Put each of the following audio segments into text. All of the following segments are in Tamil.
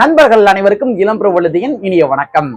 நண்பர்கள் அனைவருக்கும் இளம்பெரு வழுதியின் இனிய வணக்கம்.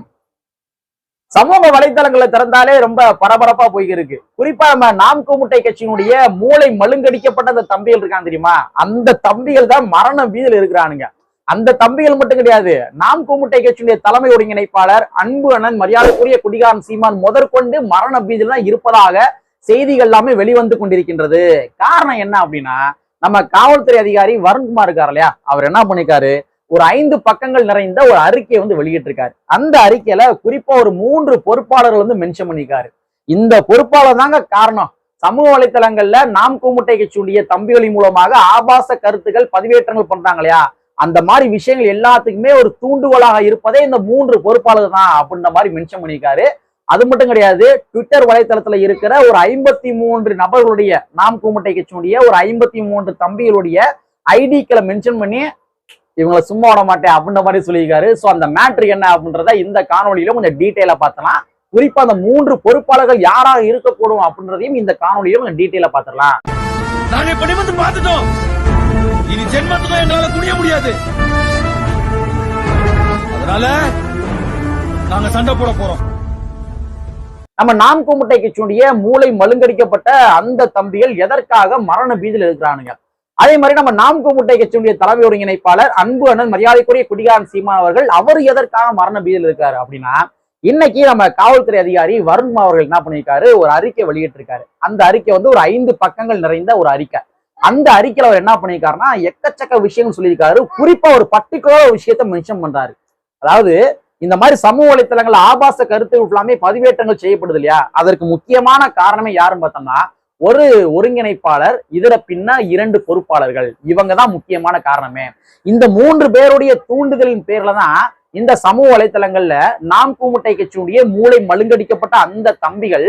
சமூக வலைதளங்களை திறந்தாலே ரொம்ப பரபரப்பா போயிருக்கு. குறிப்பா நம்ம நாம் கூமுட்டை கட்சியினுடைய மூளை மழுங்கடிக்கப்பட்ட அந்த தம்பிகள் இருக்கான் தெரியுமா? அந்த தம்பிகள் தான் மரண வீதியில் இருக்கிறானுங்க. அந்த தம்பிகள் மட்டும் கிடையாது. நாம் கூமுட்டை கட்சியினுடைய தலைமை ஒருங்கிணைப்பாளர் அன்பு அண்ணன் மரியாதைக்குரிய குடிகாரன் சீமான் முதற்கொண்டு மரண வீதியில் தான் இருப்பதாக செய்திகள் எல்லாமே வெளிவந்து கொண்டிருக்கின்றது. காரணம் என்ன அப்படின்னா நம்ம காவல்துறை அதிகாரி வருண்குமார் இருக்கார் இல்லையா? அவர் என்ன பண்ணிருக்காரு? ஒரு ஐந்து பக்கங்கள் நிறைந்த ஒரு அறிக்கையை வந்து வெளியிட்டிருக்காரு. அந்த அறிக்கையில குறிப்பா ஒரு மூன்று பொறுப்பாளர்கள் வந்து மென்ஷன் பண்ணிருக்காரு இந்த பொறுப்பாளர் தாங்க காரணம். சமூக வலைத்தளங்கள்ல நாம் கூமுட்டை கட்சியுடைய தம்பிகளின் மூலமாக ஆபாச கருத்துக்கள் பதிவேற்றங்கள் பண்றாங்க இல்லையா? அந்த மாதிரி விஷயங்கள் எல்லாத்துக்குமே ஒரு தூண்டுகோலாக இருப்பதே இந்த மூன்று பொறுப்பாளர் தான் அப்படின்ற மாதிரி மென்ஷன் பண்ணியிருக்காரு. அது மட்டும் கிடையாது ட்விட்டர் வலைத்தளத்துல இருக்கிற ஒரு ஐம்பத்தி மூன்று நபர்களுடைய நாம் கூமுட்டை கட்சியுடைய ஒரு ஐம்பத்தி மூன்று தம்பிகளுடைய ஐடிக்களை மென்ஷன் பண்ணி இவங்களை சும்மா விட மாட்டேன் அப்படின்ற மாதிரி சொல்லியிருக்காரு. ஸோ அந்த மேட்ரு என்ன அப்படின்றத இந்த காணொலியில கொஞ்சம் டீட்டெயிலா பார்த்தலாம். குறிப்பா அந்த மூன்று பொறுப்பாளர்கள் யாராக இருக்கக்கூடும் அப்படின்றதையும் இந்த காணொலியில கொஞ்சம் டீட்டெயிலா பார்த்துடலாம். நாங்க நிமிர்ந்து பார்த்துட்டோம். இனி ஜென்மத்துக்கும் எங்களால குனிய முடியாது. அதனால நாங்க சண்டை போட போறோம். நம்ம நாம் கூமுட்டை கட்சியினுடைய மூளை மழுங்கடிக்கப்பட்ட அந்த தம்பிகள் எதற்காக மரண பீதியில் இருக்கிறானுங்க? அதே மாதிரி நம்ம நாம் கூமுட்டை கட்சியுடைய தலைமை ஒருங்கிணைப்பாளர் அன்பு அண்ணன் மரியாதைக்குரிய குடிகாரன் சீமான் அவர்கள் அவர் எதற்காக மரண பீதியில் இருக்காரு அப்படின்னா இன்னைக்கு நம்ம காவல்துறை அதிகாரி வருண் அவர்கள் என்ன பண்ணியிருக்காரு? ஒரு அறிக்கை வெளியிட்டிருக்காரு. அந்த அறிக்கை வந்து ஒரு ஐந்து பக்கங்கள் நிறைந்த ஒரு அறிக்கை. அந்த அறிக்கையில அவர் என்ன பண்ணியிருக்காருன்னா எக்கச்சக்க விஷயம்னு சொல்லியிருக்காரு. குறிப்பா ஒரு பர்டிகுலர் விஷயத்த மென்ஷன் பண்றாரு. அதாவது இந்த மாதிரி சமூக வலைத்தளங்கள் ஆபாச கருத்து ஃபுல்லாமே பதிவேற்றங்கள் செய்யப்படுது இல்லையா? அதற்கு முக்கியமான காரணமே யாருன்னு பார்த்தோம்னா ஒரு ஒருங்கிணைப்பாளர் இதர பின்னா இரண்டு பொறுப்பாளர்கள். இவங்க தான் முக்கியமான காரணமே. இந்த மூன்று பேருடைய தூண்டுதலின் பேர்ல தான் இந்த சமூக வலைத்தளங்கள்ல நாம் கூமுட்டை கட்சியுடைய மூளை மழுங்கடிக்கப்பட்ட அந்த தம்பிகள்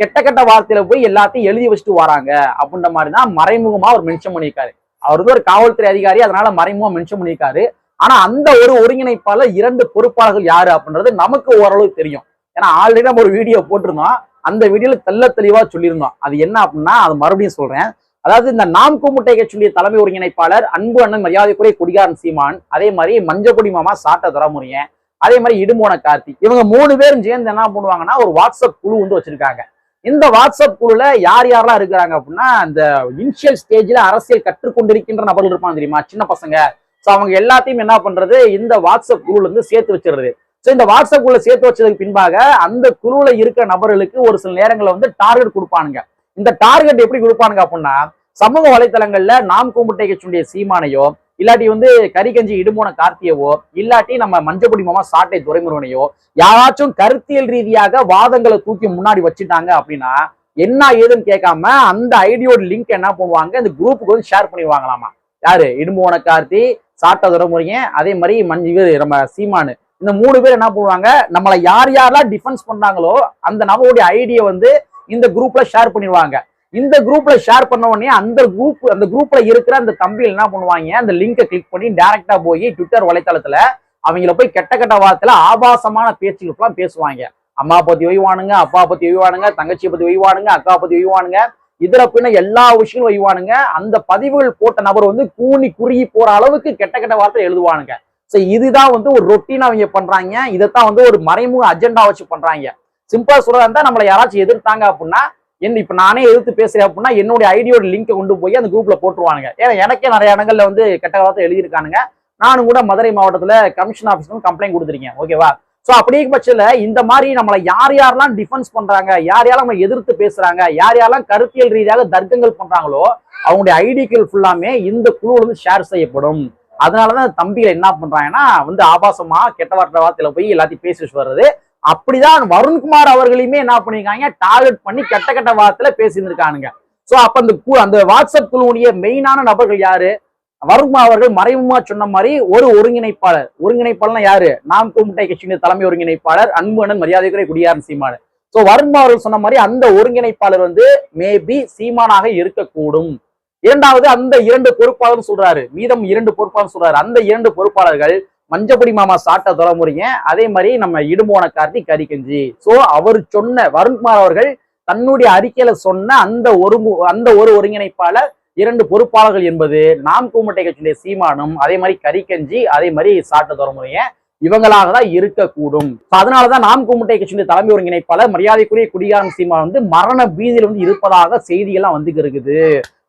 கெட்ட கெட்ட வார்த்தையில போய் எல்லாத்தையும் எழுதி வச்சுட்டு வராங்க. அப்படின்ற மாதிரி தான் மறைமுகமா அவர் மென்ஷன் பண்ணியிருக்காரு. அவர் வந்து ஒரு காவல்துறை அதிகாரி அதனால மறைமுகமா மென்ஷன் பண்ணியிருக்காரு. ஆனா அந்த ஒரு ஒருங்கிணைப்பாளர் இரண்டு பொறுப்பாளர்கள் யாரு அப்படின்றது நமக்கு ஓரளவு தெரியும். ஏன்னா ஆல்ரெடி நம்ம ஒரு வீடியோ போட்டிருந்தோம். அந்த வீடியோல தெல்ல தெளிவா சொல்லியிருந்தோம் அது என்ன அப்படின்னா அது மறுபடியும் சொல்றேன். அதாவது இந்த நாம் கூமுட்டை கட்சியுடைய தலைமை ஒருங்கிணைப்பாளர் அன்பு அண்ணன் மரியாதைக்குரிய குடிகாரன் சீமான் அதே மாதிரி மஞ்சக்குடி மாமா சாட்ட துறமுறையன் அதே மாதிரி இடுமோன கார்த்தி இவங்க மூணு பேரும் சேர்ந்து என்ன பண்ணுவாங்கன்னா ஒரு வாட்ஸ்அப் குழு வந்து வச்சிருக்காங்க. இந்த வாட்ஸ்அப் குழுல யார் யாரெல்லாம் இருக்கிறாங்க அப்படின்னா அந்த இனிஷியல் ஸ்டேஜ்ல அரசியல் கற்றுக்கொண்டிருக்கின்ற நபர்கள் இருப்பாங்க தெரியுமா? சின்ன பசங்க. ஸோ அவங்க எல்லாத்தையும் என்ன பண்றது? இந்த வாட்ஸ்அப் குழுல இருந்து சேர்த்து வச்சிடுறது. ஸோ இந்த வாட்ஸ்அப் குள்ள சேர்த்து வச்சதுக்கு பின்பாக அந்த குழுல இருக்கிற நபர்களுக்கு ஒரு சில நேரங்களில் வந்து டார்கெட் கொடுப்பானுங்க. இந்த டார்கெட் எப்படி கொடுப்பானுங்க அப்படின்னா சமூக வலைத்தளங்கள்ல நாம் கும்பிட்டை கட்சியுடைய சீமானையோ இல்லாட்டி வந்து கரிகஞ்சி இடுமோன கார்த்தியவோ இல்லாட்டி நம்ம மஞ்சப்படி மாமா சாட்டை துறைமுருகனையோ யாராச்சும் கருத்தியல் ரீதியாக வாதங்களை தூக்கி முன்னாடி வச்சுட்டாங்க அப்படின்னா என்ன ஏதுன்னு கேட்காம அந்த ஐடியோட லிங்க் என்ன பண்ணுவாங்க? இந்த குரூப்புக்கு வந்து ஷேர் பண்ணிடுவாங்களாமா? யாரு? இடும்போன கார்த்தி சாட்டை துறைமுறையன் அதே மாதிரி மஞ்சு நம்ம சீமானு. இந்த மூணு பேர் என்ன பண்ணுவாங்க? நம்மளை யார் யாரெல்லாம் டிஃபென்ஸ் பண்ணாங்களோ அந்த நபருடைய ஐடியை வந்து இந்த குரூப்ல ஷேர் பண்ணிடுவாங்க. இந்த குரூப்ல ஷேர் பண்ண உடனே அந்த குரூப் அந்த குரூப்ல இருக்கிற அந்த தம்பிகள் என்ன பண்ணுவாங்க? அந்த லிங்கை கிளிக் பண்ணி டைரக்டா போய் ட்விட்டர் வலைத்தளத்துல அவங்கள போய் கெட்ட கெட்ட வார்த்தையில ஆபாசமான பேச்சுகளுக்கெல்லாம் பேசுவாங்க. அம்மா பத்தி ஒய்வானுங்க அப்பா பத்தி ஒய்வானுங்க தங்கச்சியை பத்தி ஒய்வானுங்க அக்கா பத்தி ஒய்வானுங்க இதுல பின்ன எல்லா விஷயங்களும் ஒய்வானுங்க அந்த பதிவுகள் போட்ட நபர் வந்து கூனி குறுகி போற அளவுக்கு கெட்ட கெட்ட வார்த்தை எழுதுவானுங்க. ஸோ இதுதான் வந்து ஒரு ரொட்டீன் அவங்க பண்றாங்க. இதைத்தான் வந்து ஒரு மறைமுக அஜெண்டா வச்சு பண்றாங்க. சிம்பிளா சொல்றதா இருந்தா நம்மளை யாராச்சும் எதிர்த்தாங்க அப்படின்னா என்ன இப்ப நானே எதிர்த்து பேசுறேன் அப்படின்னா என்னுடைய ஐடியோட லிங்கை கொண்டு போய் அந்த குரூப்ல போட்டுருவானுங்க. ஏன்னா எனக்கே நிறைய இடங்கள்ல வந்து கெட்ட வார்த்தை எழுதியிருக்கானுங்க. நானும் கூட மதுரை மாவட்டத்துல கமிஷன் ஆஃபீஸ்க்கு கம்ப்ளைண்ட் கொடுத்துருக்கேன். ஓகேவா ஸோ அப்படியே பட்சத்தில் இந்த மாதிரி நம்மளை யார் யாரெல்லாம் டிஃபென்ஸ் பண்றாங்க யார் யாரெல்லாம் நம்ம எதிர்த்து பேசுறாங்க யார் யாரெல்லாம் கருத்தியல் ரீதியாக தர்க்கங்கள் பண்றாங்களோ அவங்களுடைய ஐடிக்கள் ஃபுல்லாமே இந்த குழுவில் இருந்து ஷேர் செய்யப்படும். அதனாலதான் தம்பிகள் என்ன பண்றாங்கன்னா வந்து ஆபாசமா கெட்ட வார்த்தை வார்த்தையில போய் எல்லாத்தையும் பேசி வர்றது. அப்படிதான் வருண்குமார் அவர்களையுமே என்ன பண்ணிருக்காங்க டார்கெட் பண்ணி கெட்ட கெட்ட வார்த்தையில பேசியிருந்திருக்கானுங்க. சோ அப்ப அந்த கு- அந்த வாட்ஸ்அப் குழுவுடைய மெயினான நபர்கள் யாரு? வருண்குமார் அவர்கள் மறைமுகமா சொன்ன மாதிரி ஒரு ஒருங்கிணைப்பாளர். ஒருங்கிணைப்பாளர்னா யாரு? நாம் கூமுட்டை கட்சியின் தலைமை ஒருங்கிணைப்பாளர் அன்புணன் மரியாதைக்குரிய குடியாரன் சீமான். சோ வருண்குமார் அவர்கள் சொன்ன மாதிரி அந்த ஒருங்கிணைப்பாளர் வந்து மேபி சீமானாக இருக்கக்கூடும். இரண்டாவது அந்த இரண்டு பொறுப்பாளர் சொல்றாரு. மீதம் இரண்டு பொறுப்பாளர் சொல்றாரு. அந்த இரண்டு பொறுப்பாளர்கள் மஞ்சப்படி மாமா சாட்ட துறமுறையன் அதே மாதிரி நம்ம இடுமோன கார்த்தி கரிகஞ்சி சோ அவர் சொன்ன வருண்குமார் அவர்கள் தன்னுடைய அறிக்கையில சொன்ன அந்த ஒரு மு- அந்த ஒரு ஒருங்கிணைப்பாளர் இரண்டு பொறுப்பாளர்கள் என்பது நாம் கூமட்டை கட்சியுடைய சீமானும் அதே மாதிரி கரிக்கஞ்சி அதே மாதிரி சாட்ட துறமுறைய இவங்களாக தான் இருக்கக்கூடும். அதனாலதான் நாம் கூமுட்டை கட்சியுடைய தலைமை ஒருங்கிணைப்பாளர் மரியாதைக்குரிய குடியாரம் சீமான் வந்து மரண பீதியில் வந்து இருப்பதாக செய்திகள்லாம் வந்து இருக்குது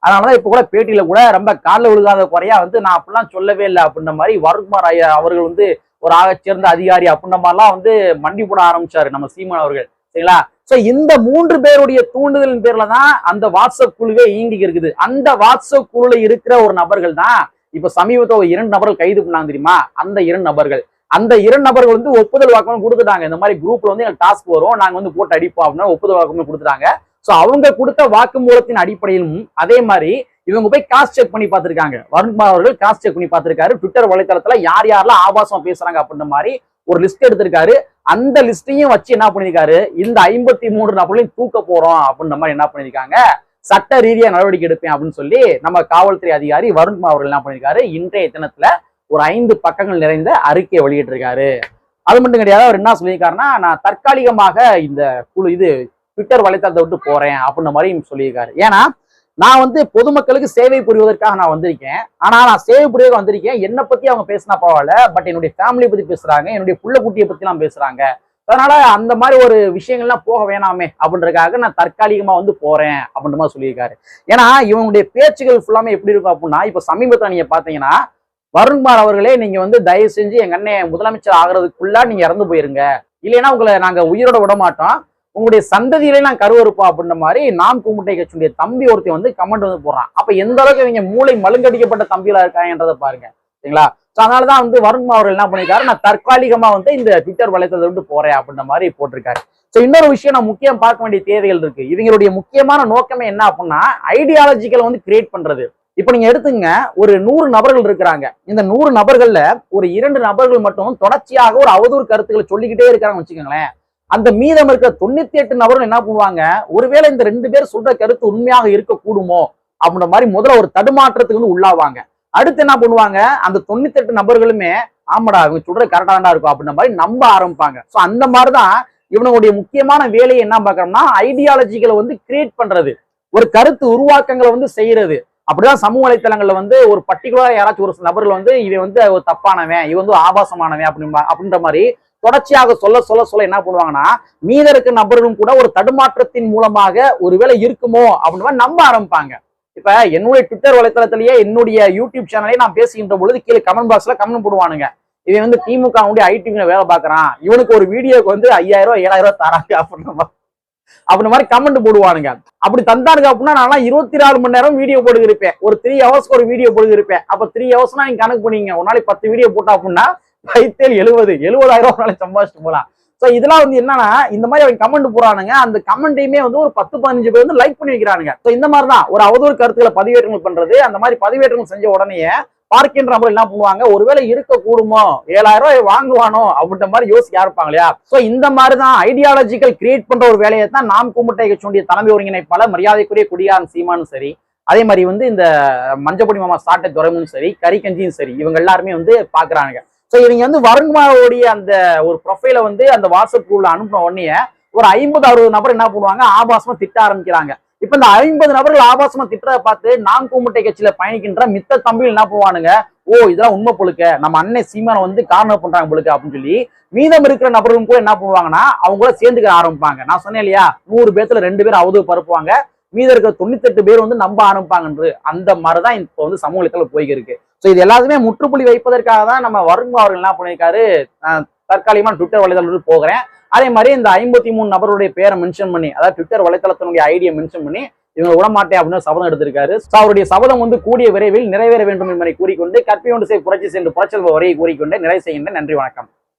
அதனாலதான் இப்ப கூட பேட்டியில கூட ரொம்ப காலில் விழுகாத குறையா வந்து நான் அப்படிலாம் சொல்லவே இல்லை அப்படின்ற மாதிரி வருண்குமார் ஐயா அவர்கள் வந்து ஒரு ஆகச் சேர்ந்த அதிகாரி அப்படின்ற மாதிரிலாம் வந்து மண்டி போட ஆரம்பிச்சாரு நம்ம சீமான் அவர்கள். சரிங்களா? சோ இந்த மூன்று பேருடைய தூண்டுதலின் பேர்ல தான் அந்த வாட்ஸ்அப் குழுவே இயங்கி இருக்குது. அந்த வாட்ஸ்அப் குழுல இருக்கிற ஒரு நபர்கள் தான் இப்ப சமீபத்தில் ஒரு இரண்டு நபர்கள் கைது பண்ணாங்க தெரியுமா? அந்த இரண்டு நபர்கள். அந்த இரண்டு நபர்கள் வந்து ஒப்புதல் வாக்குமூலம் கொடுத்துட்டாங்க. இந்த மாதிரி குரூப்ல வந்து எங்களுக்கு டாஸ்க் வரும். நாங்க வந்து போட்டு அடிப்போம் அப்படின்னா ஒப்புதல் வாக்குமூலம் கொடுத்துட்டாங்க. சோ அவங்க கொடுத்த வாக்குமூலத்தின் அடிப்படையிலும் அதே மாதிரி இவங்க போய் காஸ்ட் செக் பண்ணி பார்த்திருக்காங்க. வருண்குமார் அவர்கள் காஸ்ட் செக் பண்ணி பார்த்திருக்காரு. ட்விட்டர் வலைத்தளத்துல யார் யாரெல்லாம் ஆபாசம் பேசுறாங்க அப்படின்ற மாதிரி ஒரு லிஸ்ட் எடுத்திருக்காரு. அந்த லிஸ்டையும் வச்சு என்ன பண்ணியிருக்காரு இந்த ஐம்பத்தி மூன்று நபர்களையும் தூக்க போறோம் அப்படின்ற மாதிரி என்ன பண்ணியிருக்காங்க சட்ட ரீதியா நடவடிக்கை எடுப்பேன் அப்படின்னு சொல்லி நம்ம காவல்துறை அதிகாரி வருண்குமார் அவர்கள் என்ன பண்ணியிருக்காரு இன்றைய தினத்துல ஒரு ஐந்து பக்கங்கள் நிறைந்த அறிக்கையை வெளியிட்டிருக்காரு. அது மட்டும் கிடையாது அவர் என்ன சொல்லியிருக்காருன்னா நான் தற்காலிகமாக இந்த குழு இது ட்விட்டர் வலைத்தளத்தை விட்டு போறேன் அப்படின்ற மாதிரி சொல்லியிருக்காரு. ஏன்னா நான் வந்து பொதுமக்களுக்கு சேவை புரிவதற்காக நான் வந்திருக்கேன். ஆனா நான் சேவை புரியவே வந்திருக்கேன். என்னை பத்தி அவங்க பேசினா பரவாயில்ல. பட் என்னுடைய ஃபேமிலியை பத்தி பேசுறாங்க. என்னுடைய புள்ள குட்டியை பத்தி எல்லாம் பேசுறாங்க. அதனால அந்த மாதிரி ஒரு விஷயங்கள்லாம் போக வேணாமே அப்படின்றதுக்காக நான் தற்காலிகமா வந்து போறேன் அப்படின்ற மாதிரி சொல்லியிருக்காரு. ஏன்னா இவனுடைய பேச்சுகள் ஃபுல்லாமே எப்படி இருக்கும் அப்படின்னா இப்ப சமீபத்தில் நீங்க பாத்தீங்கன்னா வருண்குமார் அவர்களே நீங்க வந்து தயவு செஞ்சு எங்க அண்ணன் முதலமைச்சர் ஆகிறதுக்குள்ள நீங்க இறந்து போயிருங்க. இல்லைன்னா உங்களை நாங்க உயிரோட விட மாட்டோம். உங்களுடைய சந்ததியிலே நான் கருவறுப்பா அப்படின்ற மாதிரி நாம் கூமுட்டை கட்சியுடைய தம்பி ஒருத்தன் வந்து கமெண்ட் வந்து போடுறான். அப்ப எந்த அளவுக்கு இவங்க மூளை மழுங்கடிக்கப்பட்ட தம்பிகளா இருக்காங்கன்றதை பாருங்க. சரிங்களா? ஸோ அதனாலதான் வந்து வருண்மா அவர்கள் என்ன பண்ணிருக்காரு நான் தற்காலிகமா வந்து இந்த ட்விட்டர் வலைத்தளத்தை விட்டு போறேன் அப்படின்ற மாதிரி போட்டிருக்காரு. ஸோ இன்னொரு விஷயம் நான் முக்கியம் பார்க்க வேண்டிய தேவைகள் இருக்கு. இவங்களுடைய முக்கியமான நோக்கமே என்ன அப்படின்னா ஐடியாலஜிக்கலை வந்து கிரியேட் பண்றது. இப்போ நீங்க எடுத்துங்க ஒரு நூறு நபர்கள் இருக்கிறாங்க. இந்த நூறு நபர்கள்ல ஒரு இரண்டு நபர்கள் மட்டும் தொடர்ச்சியாக ஒரு அவதூறு கருத்துக்களை சொல்லிக்கிட்டே இருக்கிறாங்க வச்சுக்கோங்களேன். அந்த மீதம் இருக்கிற தொண்ணூத்தி எட்டு நபரும் என்ன பண்ணுவாங்க? ஒருவேளை இந்த ரெண்டு பேர் சொல்ற கருத்து உண்மையாக இருக்கக்கூடுமோ? அப்படின்ற மாதிரி முதல்ல ஒரு தடுமாற்றத்துக்கு வந்து உள்ளாவாங்க. அடுத்து என்ன பண்ணுவாங்க? அந்த தொண்ணூத்தி எட்டு நபர்களுமே ஆமாடா இவங்க சொல்றது கரெக்டாண்டா இருக்கும் அப்படின்ற மாதிரி நம்ப ஆரம்பிப்பாங்க. ஸோ அந்த மாதிரிதான் இவனுடைய முக்கியமான வேலையை என்ன பார்க்கறோம்னா ஐடியாலஜிகளை வந்து கிரியேட் பண்றது. ஒரு கருத்து உருவாக்கங்களை வந்து செய்யறது. அப்படிதான் சமூக வலைத்தளங்கள்ல வந்து ஒரு பர்டிகுலரா யாராச்சும் ஒரு நபர்கள் வந்து இவன் வந்து ஒரு தப்பானவன் இவன் வந்து ஆபாசமானவன் அப்படின்பா அப்படின்ற மாதிரி தொடர்ச்சியாக சொல்ல சொல்ல சொல்ல என்ன பண்ணுவாங்கன்னா மீத இருக்க நபர்களும் கூட ஒரு தடுமாற்றத்தின் மூலமாக ஒருவேளை இருக்குமோ அப்படின்னு நம்ப ஆரம்பிப்பாங்க. இப்ப என்னுடைய ட்விட்டர் வலைத்தளத்திலேயே என்னுடைய யூடியூப் சேனலே நான் பேசுகின்ற பொழுது கீழே கமெண்ட் பாக்ஸ்ல கமெண்ட் போடுவானுங்க. இவன் வந்து திமுக ஐடிவில வேலை பார்க்கறான். இவனுக்கு ஒரு வீடியோக்கு வந்து ஐயாயிரம் ஏழாயிரம் ரூபாய் தராங்க அப்படின்ற மாதிரி மாதிரி கமெண்ட் போடுவானுங்க. அப்படி தந்தானுங்க அப்படின்னா நான் இருபத்தி நாலு மணி நேரம் வீடியோ போடுகிருப்பேன் ஒரு த்ரீ ஹவர்ஸ்க்கு ஒரு வீடியோ போடுகிருப்பேன் அப்ப த்ரீ ஹவர்ஸ்னா நீங்க கணக்கு பண்ணீங்க ஒரு நாளைக்கு பத்து வீடியோ போட்டா அப்படின்னா பைத்தேல் எழுபது எழுபதாயிரம் ரூபாய் நாளைக்கு சம்பாதிச்சுட்டு போலாம். ஸோ இதெல்லாம் வந்து என்னன்னா இந்த மாதிரி அவங்க கமெண்ட் போறானுங்க அந்த கமெண்ட்டையுமே வந்து ஒரு பத்து பதினஞ்சு பேர் வந்து லைக் பண்ணி வைக்கிறானுங்க. ஸோ இந்த மாதிரி தான் ஒரு அவதூறு கருத்துக்களை பதிவேற்றங்கள் பண்றது. அந்த மாதிரி பதிவேற்றங்கள் செஞ்ச உடனே பார்க்கின்ற நபர் என்ன பண்ணுவாங்க? ஒருவேளை இருக்க கூடுமோ ஏழாயிரம் ரூபாய் வாங்குவானோ? அப்படின்ற மாதிரி யோசிக்க இருப்பாங்க இல்லையா? சோ இந்த மாதிரி தான் ஐடியாலஜிக்கல் கிரியேட் பண்ற ஒரு வேலையை தான் நாம் கும்பிட்டை கட்சியுடைய தலைமை ஒருங்கிணைப்பாளர் மரியாதைக்குரிய குடியான் சீமானும் சரி அதே மாதிரி வந்து இந்த மஞ்சப்பொடி மாமா சாட்டை துறைமும் சரி கரிகஞ்சியும் சரி இவங்க எல்லாருமே வந்து பாக்குறாங்க ஸோ இவங்க வந்து வருண்குமாரோடைய அந்த ஒரு ப்ரொஃபைலை வந்து அந்த வாட்ஸ்அப் குரூப்ல அனுப்பின உடனே ஒரு ஐம்பது அறுபது நபர் என்ன பண்ணுவாங்க? ஆபாசமா திட்ட ஆரம்பிக்கிறாங்க. இப்ப இந்த ஐம்பது நபர்கள் ஆபாசமா திட்டதை பார்த்து நாம் கூமுட்டை கட்சியில பயணிக்கின்ற மித்த தம்பிகள் என்ன பண்ணுவானுங்க? ஓ இதெல்லாம் உண்மை பொழுக்க நம்ம அண்ணன் சீமான வந்து காரணம் பண்றாங்க பொழுக்க அப்படின்னு சொல்லி மீதம் இருக்கிற நபர்களும் கூட என்ன பண்ணுவாங்கன்னா அவங்க கூட சேர்ந்துக்க ஆரம்பிப்பாங்க. நான் சொன்னேன் இல்லையா? நூறு பேர்த்துல ரெண்டு பேர் அவதூறு பரப்புவாங்க. மீதம் தொண்ணூத்தி தொண்ணூத்தெட்டு பேர் வந்து நம்ப ஆரம்பிப்பாங்கன்று அந்த மாதிரிதான் இப்போ வந்து சமூக வலைத்தளம் போய்கிருக்கு ஸோ இது எல்லாத்துமே முற்றுப்புள்ளி வைப்பதற்காக தான் நம்ம வருண் அவர்கள் என்ன பண்ணியிருக்காரு? அஹ் தற்காலிகமா ட்விட்டர் வலைதளத்துக்கு போகிறேன். அதே மாதிரி இந்த ஐம்பத்தி மூணு நபருடைய பேரை மென்ஷன் பண்ணி அதாவது ட்விட்டர் வலைத்தளத்தினுடைய ஐடியை மென்ஷன் பண்ணி இவங்க விடமாட்டேன் அப்படின்னு சபதம் எடுத்திருக்காரு. ஸோ அவருடைய சபதம் வந்து கூடிய விரைவில் நிறைவேற வேண்டும் என்பதை கூறிக்கொண்டு கற்பி ஒன்று புரட்சி சென்று புரட்சல் வரையை கூறிக்கொண்டு நிறைவு செய்கின்ற நன்றி வணக்கம்.